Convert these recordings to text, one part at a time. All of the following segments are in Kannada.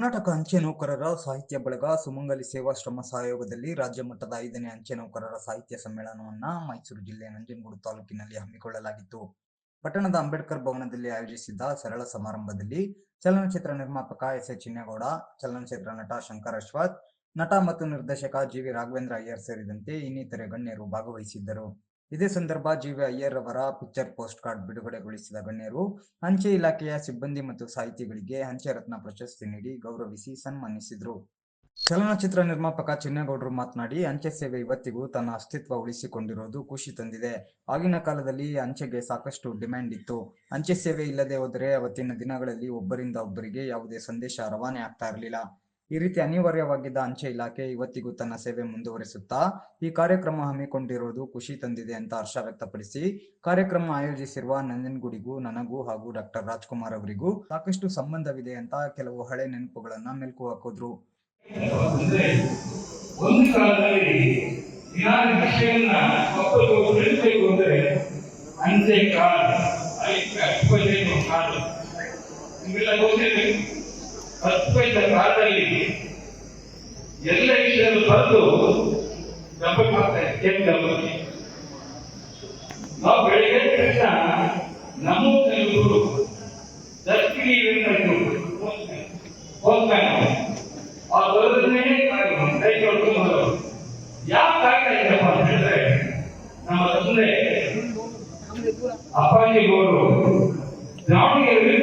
ಕರ್ನಾಟಕ ಅಂಚೆ ನೌಕರರ ಸಾಹಿತ್ಯ ಬಳಗ ಸುಮಂಗಲಿ ಸೇವಾಶ್ರಮ ಸಹಯೋಗದಲ್ಲಿ ರಾಜ್ಯ ಮಟ್ಟದ ಐದನೇ ಅಂಚೆ ನೌಕರರ ಸಾಹಿತ್ಯ ಸಮ್ಮೇಳನವನ್ನ ಮೈಸೂರು ಜಿಲ್ಲೆ ನಂಜನಗೂಡು ತಾಲೂಕಿನಲ್ಲಿ ಹಮ್ಮಿಕೊಳ್ಳಲಾಗಿತ್ತು. ಪಟ್ಟಣದ ಅಂಬೇಡ್ಕರ್ ಭವನದಲ್ಲಿ ಆಯೋಜಿಸಿದ್ದ ಸರಳ ಸಮಾರಂಭದಲ್ಲಿ ಚಲನಚಿತ್ರ ನಿರ್ಮಾಪಕ ಎಸ್ ಎ ಚಿನ್ನೇಗೌಡ, ಚಲನಚಿತ್ರ ನಟ ಶಂಕರ್ ಅಶ್ವಥ್, ನಟ ಮತ್ತು ನಿರ್ದೇಶಕ ಜಿ ವಿ ರಾಘವೇಂದ್ರ ಅಯ್ಯರ್ ಸೇರಿದಂತೆ ಇನ್ನಿತರೆ ಗಣ್ಯರು ಭಾಗವಹಿಸಿದ್ದರು. ಇದೇ ಸಂದರ್ಭ ಜೀವಿ ಅಯ್ಯರ್ ಅವರ ಪಿಕ್ಚರ್ ಪೋಸ್ಟ್ ಕಾರ್ಡ್ ಬಿಡುಗಡೆಗೊಳಿಸಿದ ಗಣ್ಯರು, ಅಂಚೆ ಇಲಾಖೆಯ ಸಿಬ್ಬಂದಿ ಮತ್ತು ಸಾಹಿತಿಗಳಿಗೆ ಅಂಚೆ ರತ್ನ ಪ್ರಶಸ್ತಿ ನೀಡಿ ಗೌರವಿಸಿ ಸನ್ಮಾನಿಸಿದರು. ಚಲನಚಿತ್ರ ನಿರ್ಮಾಪಕ ಚಿನ್ನೇಗೌಡರು ಮಾತನಾಡಿ, ಅಂಚೆ ಸೇವೆ ಇವತ್ತಿಗೂ ತನ್ನ ಅಸ್ತಿತ್ವ ಉಳಿಸಿಕೊಂಡಿರೋದು ಖುಷಿ ತಂದಿದೆ. ಆಗಿನ ಕಾಲದಲ್ಲಿ ಅಂಚೆಗೆ ಸಾಕಷ್ಟು ಡಿಮ್ಯಾಂಡ್ ಇತ್ತು. ಅಂಚೆ ಸೇವೆ ಇಲ್ಲದೆ ಹೋದರೆ ಅವತ್ತಿನ ದಿನಗಳಲ್ಲಿ ಒಬ್ಬರಿಂದ ಒಬ್ಬರಿಗೆ ಯಾವುದೇ ಸಂದೇಶ ರವಾನೆ ಆಗ್ತಾ ಇರಲಿಲ್ಲ. ಈ ರೀತಿ ಅನಿವಾರ್ಯವಾಗಿದ್ದ ಅಂಚೆ ಇಲಾಖೆ ಇವತ್ತಿಗೂ ತನ್ನ ಸೇವೆ ಮುಂದುವರಿಸುತ್ತಾ ಈ ಕಾರ್ಯಕ್ರಮ ಹಮ್ಮಿಕೊಂಡಿರುವುದು ಖುಷಿ ತಂದಿದೆ ಅಂತ ಹರ್ಷ ವ್ಯಕ್ತಪಡಿಸಿ. ಕಾರ್ಯಕ್ರಮ ಆಯೋಜಿಸಿರುವ ನಂಜನ್ಗುಡಿಗೂ ನನಗೂ ಹಾಗೂ ಡಾಕ್ಟರ್ ರಾಜ್ಕುಮಾರ್ ಅವರಿಗೂ ಸಾಕಷ್ಟು ಸಂಬಂಧವಿದೆ ಅಂತ ಕೆಲವು ಹಳೆ ನೆನಪುಗಳನ್ನ ಮೆಲುಕು ಹಾಕಿದ್ರು. ಅಂದ್ರೆ ಒಂದು ಕಾಲದಲ್ಲಿ ಎಲ್ಲ ವಿಷಯವನ್ನು ಬಂದು ಡಬ್ಬಲ್ ನಾವು ಬೆಳಗ್ಗೆ ತಕ್ಷಣ ನಮ್ಮ ಕೆಲವರು ದರ್ಶಿನಿ ಹೋಗ್ತಾನೆ ಆ ಯಾವ ಅಂತ ನಮ್ಮ ತಂದೆ ಅಪ್ಪಾಜಿ ಅವರು ದಾವಣಗೆರೆಯಲ್ಲಿ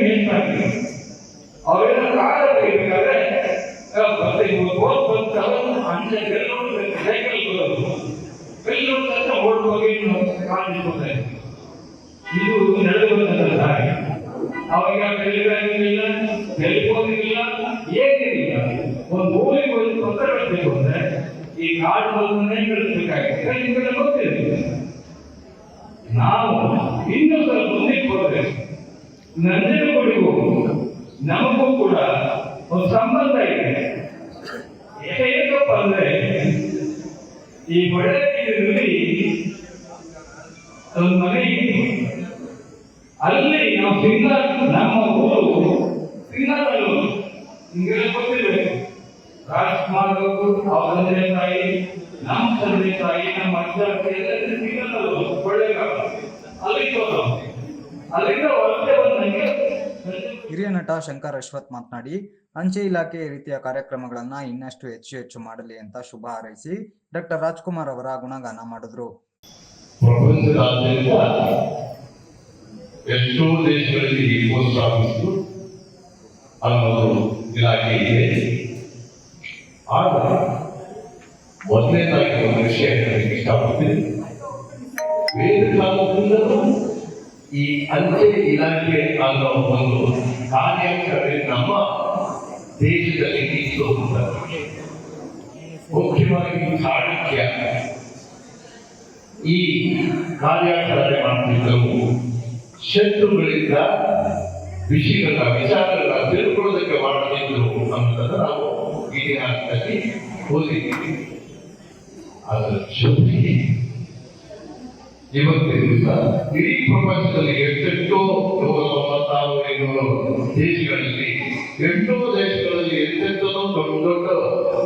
ಬೆಲ್ಲೂರು ಸೈಕಲ್ ಬರೋದು ಬೆಲ್ಲೂರು ಅಂತ ಓಡ್ ಹೋಗಿ ಕಾಲಿಟ್ಕೊಂಡೆ ಇದು? ಒಂದು ಊರಿಗೆ ಹೋಗಿ ತೊಂದರೆ ಅಂದ್ರೆ ಈ ಕಾರ್ಡ್ ಬಂದನ್ನೇ ಕಳಿಸ್ಬೇಕಾಗಿದೆ ನಿಮ್ಗೆಲ್ಲ ಗೊತ್ತಿದೆ ನಾವು ಇನ್ನೂ ಸ್ವಲ್ಪ ಮುಂದೆ ಹೋದ್ರೆ ನಂಜನಗೂಡಿಗೂ ನಮಗೂ ಕೂಡ ಒಂದು ಸಂಬಂಧ ಇದೆ ಏಕಪ್ಪ ಅಂದ್ರೆ ಈ ಒಂದು ಮನೆ ಇತ್ತು ಅಲ್ಲಿ ನಾವು ಸಿಂಗಾರ್ ನಮ್ಮ ಊರು ಸಿಂಗಾರಲ್ಲೂ ನಿಮಗೆಲ್ಲ ಗೊತ್ತಿರಬೇಕು ರಾಜ್ಕುಮಾರ್ ಅವರು ಅವ್ರ ತಂದೆ ತಾಯಿ, ನಮ್ಮ ತಂದೆ ತಾಯಿ, ನಮ್ಮ ಅಜ್ಜಿ ಎಲ್ಲ ಹಿರಿಯ ನಟ ಶಂಕರ್ ಅಶ್ವಥ್ ಮಾತನಾಡಿ, ಅಂಚೆ ಇಲಾಖೆ ರೀತಿಯ ಕಾರ್ಯಕ್ರಮಗಳನ್ನ ಇನ್ನಷ್ಟು ಹೆಚ್ಚು ಹೆಚ್ಚು ಮಾಡಲಿ ಅಂತ ಶುಭ ಹಾರೈಸಿ ಡಾಕ್ಟರ್ ರಾಜ್ಕುಮಾರ್ ಅವರ ಗುಣಗಾನ ಮಾಡಿದ್ರು. ಎಷ್ಟೋ ದೇಶಗಳಲ್ಲಿ ಪೋಸ್ಟ್ ಆಫೀಸ್ ಅನ್ನೋದು ಇಲಾಖೆ ಇದೆ. ಆಗ ಮೊದಲನೇದಾಗಿ ಒಂದು ವಿಷಯ ಇಷ್ಟಪಡ್ತೀನಿ ವೇದ ಕಾಲದಿಂದಲೂ ಈ ಅಂಚೆ ಇಲಾಖೆ ಅನ್ನೋ ಒಂದು ಕಾರ್ಯಾಚರಣೆ ನಮ್ಮ ದೇಶದಲ್ಲಿ ಇತ್ತು ಮುಖ್ಯವಾಗಿ ಚಾಣಕ್ಯ. ಈ ಕಾರ್ಯಾಚರಣೆ ಮಾಡ್ತಿದ್ದವು. ಶತ್ರುಗಳಿಂದ ವಿಷಯಗಳ ವಿಚಾರಗಳ ತಿಳ್ಕೊಳ್ಳೋದಕ್ಕೆ ಮಾಡ್ತಿದ್ರು ಅನ್ನೋದನ್ನ ನಾವು ಇತಿಹಾಸದಲ್ಲಿ ಓದಿದ್ದೀವಿ. ಅದರ ಜೊತೆಗೆ ಇವತ್ತಿನ ದಿವಸ ಇಡೀ ಪ್ರಪಂಚದಲ್ಲಿ ಎಷ್ಟೆಷ್ಟೋ ನೂರ ತೊಂಬತ್ತಾರು ಇನ್ನೂರು ದೇಶಗಳಲ್ಲಿ ಎಷ್ಟೋ ದೇಶಗಳಲ್ಲಿ ಎಂತೆಂಥದೋ ದೊಡ್ಡ ದೊಡ್ಡ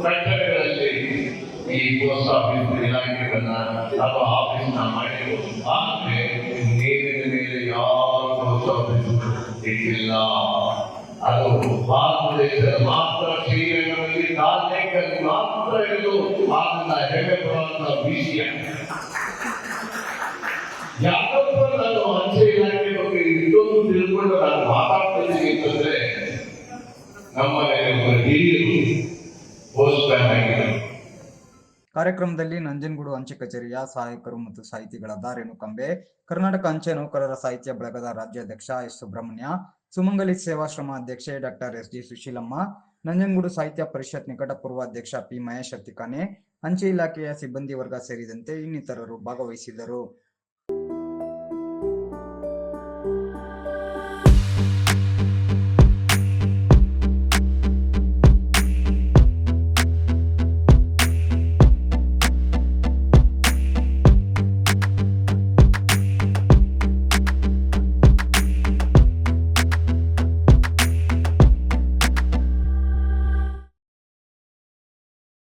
ಕಟ್ಟಡಗಳಲ್ಲಿ ಈ ಪೋಸ್ಟ್ ಆಫೀಸ್ ಇಲಾಖೆಗಳನ್ನ ಅಥವಾ ಆಫೀಸ್ನ ಮಾಡಿರೋದು ಆದ್ರೆ ನೀರಿನ ಮೇಲೆ ಯಾವ ಪೋಸ್ಟ್ ಆಫೀಸ್ ಇಟ್ಟಿಲ್ಲ ಅದು ಭಾರತ ದೇಶದ ಮಾತ್ರ ಶ್ರೀರಂಗದಲ್ಲಿ ದಾಖಲೆಗಳಲ್ಲಿ ಮಾತ್ರ ಇರೋದು ಅದನ್ನ ಹೆಮ್ಮೆ ಪಡುವಂತ ವಿಷಯ ತಿಳ್ಕೊಂಡು ನಾನು ಮಾತಾಡ್ತಿದ್ದೀನಿ ಅಂತಂದ್ರೆ ನಮ್ಮ ಹಿರಿಯರು ಕಾರ್ಯಕ್ರಮದಲ್ಲಿ ನಂಜನಗೂಡು ಅಂಚೆ ಕಚೇರಿಯ ಸಹಾಯಕರು ಮತ್ತು ಸಾಹಿತಿಗಳಾದ ರೇಣುಕಂಬೆ ಕರ್ನಾಟಕ ಅಂಚೆ ನೌಕರರ ಸಾಹಿತ್ಯ ಬಳಗದ ರಾಜ್ಯಾಧ್ಯಕ್ಷ ಎಸ್ ಸುಬ್ರಹ್ಮಣ್ಯ, ಸುಮಂಗಲಿ ಸೇವಾಶ್ರಮ ಅಧ್ಯಕ್ಷೆ doctor S G Sushilamma, Nanjangud Sahitya Parishat ನಿಕಟಪೂರ್ವ ಅಧ್ಯಕ್ಷ ಪಿ ಮಹೇಶ್ ಅತ್ತಿಕಾನೆ ಅಂಚೆ ಇಲಾಖೆಯ ಸಿಬ್ಬಂದಿ ವರ್ಗ ಸೇರಿದಂತೆ ಇನ್ನಿತರರು ಭಾಗವಹಿಸಿದರು